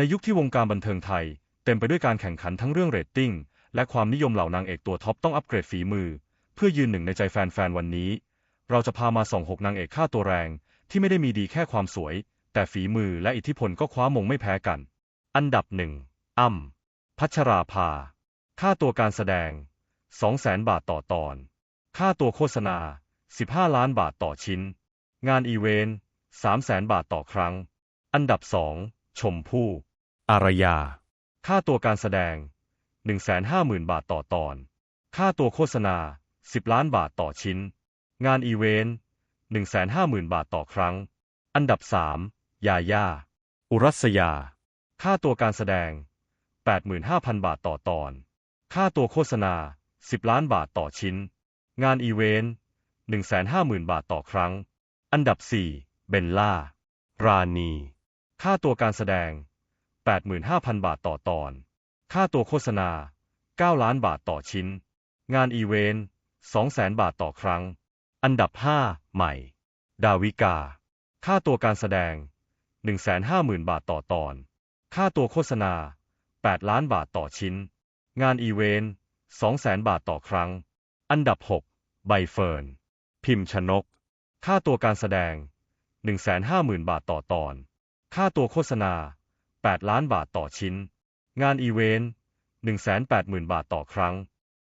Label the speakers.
Speaker 1: ในยุคที่วงการบันเทิงไทย เต็มไปด้วยการแข่งขันทั้งเรื่องเรตติ้งและความนิยมเหล่านางเอกตัวท็อปต้องอัปเกรดฝีมือ เพื่อยืนหนึ่งในใจแฟนๆวันนี้ เราจะพามาส่องหกนางเอกค่าตัวแรง ที่ไม่ได้มีดีแค่ความสวย แต่ฝีมือและอิทธิพลก็คว้ามงไม่แพ้กัน อันดับหนึ่งอ้ำพัชราภา ค่าตัวการแสดง 200,000 บาทต่อตอน ค่าตัวโฆษณา 15 ล้านบาทต่อชิ้น งานอีเวนต์300,000 บาทต่อครั้ง อันดับ 2 ชมพู่ อารยา ค่าตัวการแสดง 150,000 บาทต่อตอน ค่าตัวโฆษณา 10 ล้านบาทต่อชิ้น งานอีเวนต์ 150,000 บาทต่อครั้ง อันดับ 3 ยาย่า อุรัสยา ค่าตัวการแสดง 85,000 บาทต่อตอน ค่าตัวโฆษณา 10 ล้านบาทต่อชิ้น งานอีเวนต์ 150,000 บาทต่อครั้ง อันดับ 4 เบลล่า รานีค่าตัวการแสดง 85,000 บาทต่อตอน ค่าตัวโฆษณา 9 ล้านบาทต่อชิ้น งานอีเวนต์ 200,000 บาทต่อครั้ง อันดับ 5 ใหม่ ดาวิกา ค่าตัวการแสดง 150,000 บาทต่อตอน ค่าตัวโฆษณา 8 ล้านบาทต่อชิ้น งานอีเวนต์ 200,000 บาทต่อครั้ง อันดับ 6 ใบเฟิร์น พิมพ์ชนก ค่าตัวการแสดง 150,000 บาทต่อตอน ค่าตัวโฆษณา 8 ล้านบาทต่อชิ้น งานอีเวนต์ 180,000 บาทต่อครั้ง